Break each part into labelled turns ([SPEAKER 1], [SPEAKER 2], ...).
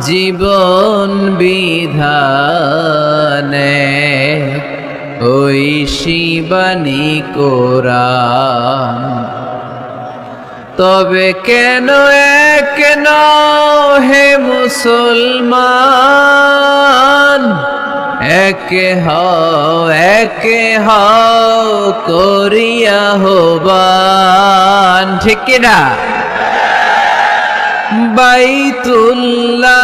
[SPEAKER 1] জীবন বিধানে ওই শিবানী কোরআন। তবে কেন এক হে মুসলমান? একে হও একে হও করিয়া হবান। ঠিক কিনা? বাইতুল্লাহ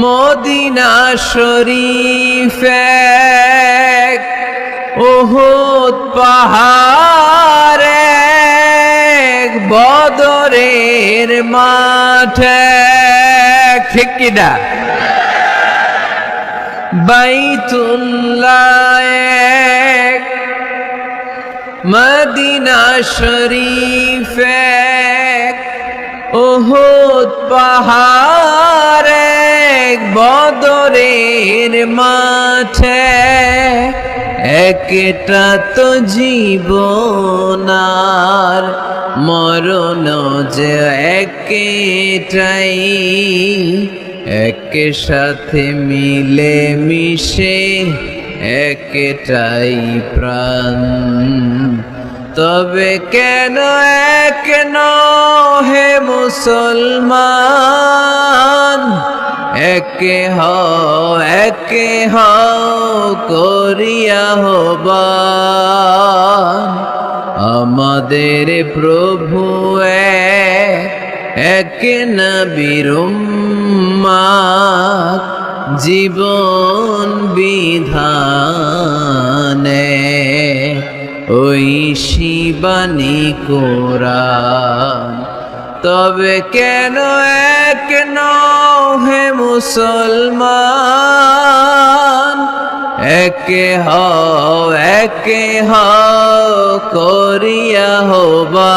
[SPEAKER 1] মদিনা শরীফ এক, উহুদ পাহাড় বদরের মাঠে ঠিক কিনা বাইতুল্লাহ মদিনা শরীফ উহুদ পাহাড় এক, বদরের মাঠে। একটা তো জীবনার মরণ যে একটাই। এক সাথে মিলে মিশে একটাই প্রাণ। তবে কেন এক হে মুসলমান? একে হও একে হও করিয়া হবান। আমাদের প্রভু এক, নবীর জীবন বিধানে ওই শিবানী কোরআন। তবে কেন এক হে মুসলমান? একে হও একে হও করিয়া হবা